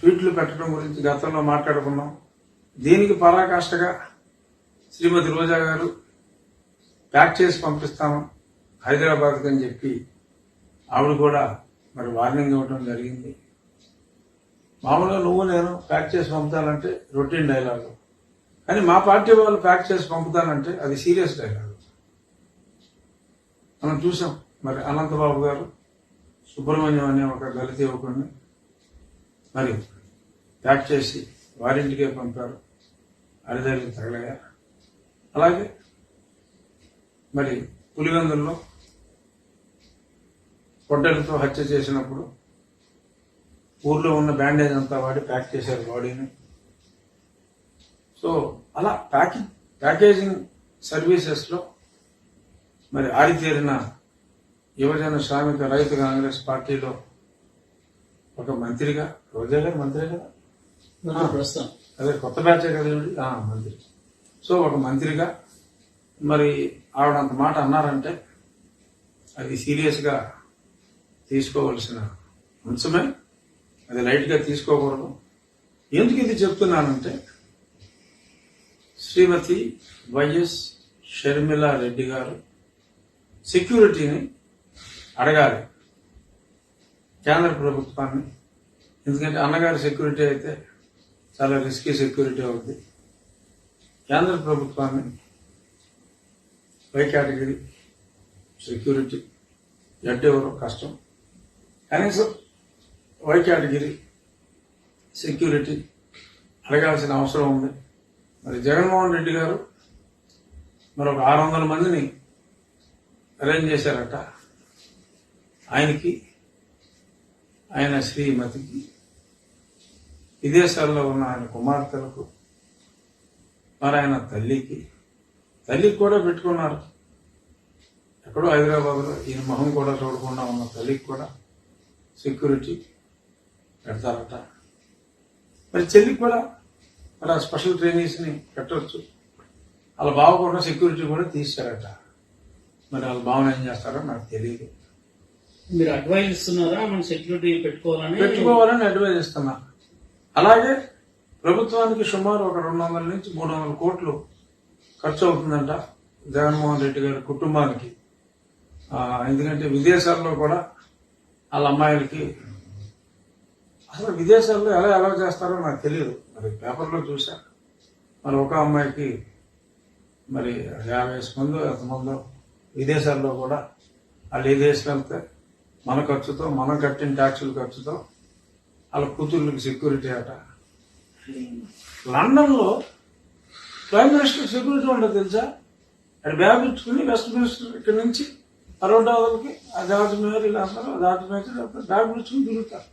ట్వీట్లు పెట్టడం గురించి గతంలో మాట్లాడుకున్నాం. దీనికి పరాకాష్ఠగా శ్రీమతి రోజా గారు ప్యాక్ చేసి పంపిస్తాను హైదరాబాద్కి అని చెప్పి ఆవిడ కూడా మరి వార్నింగ్ ఇవ్వడం జరిగింది. మామూలుగా నువ్వు నేను ప్యాక్ చేసి పంపుతానంటే రొటీన్ డైలాగ్. కానీ మా పార్టీ వాళ్ళు ప్యాక్ చేసి పంపుతానంటే అది సీరియస్ డైలాగ్. మనం చూసాం. మరి అనంతబాబు గారు సుబ్రహ్మణ్యం అనే ఒక దళిత యువకుడిని మరి ప్యాక్ చేసి వారింటికే పంపారు. అరిదరికి తగలగా. అలాగే మరి పులివెందుల్లో పొడ్డలతో హత్య చేసినప్పుడు ఊర్లో ఉన్న బ్యాండేజ్ అంతా వాడి ప్యాక్ చేశారు బాడీని. సో అలా ప్యాకింగ్ ప్యాకేజింగ్ సర్వీసెస్లో మరి ఆరితేరిన యువజన శ్రామిక రైతు కాంగ్రెస్ పార్టీలో ఒక మంత్రిగా రోజా గారు మంత్రి కదా ప్రస్తుతం. అదే కొత్త బ్యాచే కదా మంత్రి. సో ఒక మంత్రిగా మరి ఆవిడ అంత మాట అన్నారంటే అది సీరియస్గా తీసుకోవలసిన అంశమే. అది లైట్గా తీసుకోకూడదు. ఎందుకు ఇది చెప్తున్నానంటే శ్రీమతి వైఎస్ షర్మిల రెడ్డి గారు సెక్యూరిటీని అడగాలి. కేంద్ర ప్రభుత్వాన్ని ఎందుకంటే అన్నగారి సెక్యూరిటీ అయితే చాలా రిస్కీ సెక్యూరిటీ అవుతుంది కేంద్ర ప్రభుత్వాన్ని పై కేటగిరీ సెక్యూరిటీ ఎడ్ ఎవరో కష్టం. కనీసం వై కేటగిరీ సెక్యూరిటీ అడగాల్సిన అవసరం ఉంది. మరి జగన్మోహన్ రెడ్డి గారు మరి ఒక ఆరు వందల మందిని అరేంజ్ చేశారట. ఆయనకి ఆయన శ్రీమతికి. విదేశాల్లో ఉన్న ఆయన కుమార్తెలకు మరి ఆయన తల్లికి. తల్లికి కూడా పెట్టుకున్నారు. ఎక్కడో హైదరాబాద్లో ఈయన మొహం కూడా చూడకుండా ఉన్న తల్లికి కూడా సెక్యూరిటీ పెడతారట. మరి చెల్లికి కూడా మరి ఆ స్పెషల్ ట్రైనీస్ని పెట్టవచ్చు వాళ్ళ బావ కూడా సెక్యూరిటీ కూడా తీశారట మరి వాళ్ళ బావన ఏం చేస్తారో నాకు తెలియదు. మీరు అడ్వైజ్ ఇస్తున్నారా? మన సెక్యూరిటీ పెట్టుకోవాలని? పెట్టుకోవాలని అడ్వైజ్ ఇస్తున్నా. అలాగే ప్రభుత్వానికి సుమారు ఒక రెండు వందల నుంచి మూడు వందల కోట్లు ఖర్చు అవుతుందంట జగన్మోహన్ రెడ్డి గారి కుటుంబానికి. ఎందుకంటే విదేశాల్లో కూడా వాళ్ళ అమ్మాయిలకి అసలు విదేశాల్లో ఎలా ఎలా చేస్తారో నాకు తెలియదు మరి పేపర్లో చూసా. మరి ఒక అమ్మాయికి మరి యాభై మంది ఎంతమందో విదేశాల్లో కూడా వాళ్ళు ఏ దేశం వెళ్తే మన ఖర్చుతో మనం కట్టిన ట్యాక్సుల ఖర్చుతో వాళ్ళ కూతుర్లకు సెక్యూరిటీ అట. లండన్లో ప్రైమ్ మినిస్టర్ సెక్యూరిటీ ఉండదు తెలుసా? అది బ్యాగ్ ఇచ్చుకుని వెస్ట్ మినిస్టర్ ఇక్కడ నుంచి అరవటావదలకి ఆ జార్జ్ మేయర్ ఇలా అందరూ జార్జ్ మేయర్ బ్యాగ్ ఇచ్చుకుని తిరుగుతారు.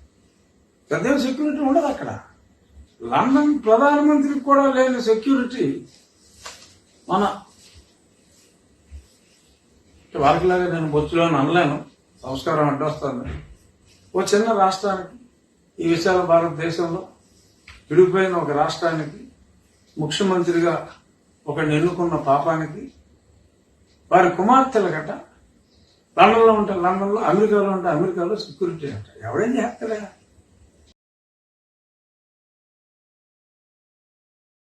పెద్ద సెక్యూరిటీ ఉండదు అక్కడ. లండన్ ప్రధానమంత్రికి కూడా లేని సెక్యూరిటీ మన. వారికిలాగా నేను బొచ్చులో అనలేను. సంస్కారం అడ్డొస్తుంది ఓ చిన్న రాష్ట్రానికి ఈ విశాల భారతదేశంలో విడిపోయిన ఒక రాష్ట్రానికి ముఖ్యమంత్రిగా ఒకడిని ఎన్నుకున్న పాపానికి వారి కుమార్తెల గట లండన్లో ఉంటే లండన్లో అమెరికాలో ఉంటే అమెరికాలో సెక్యూరిటీ అంట. ఎవడేం చేస్తలే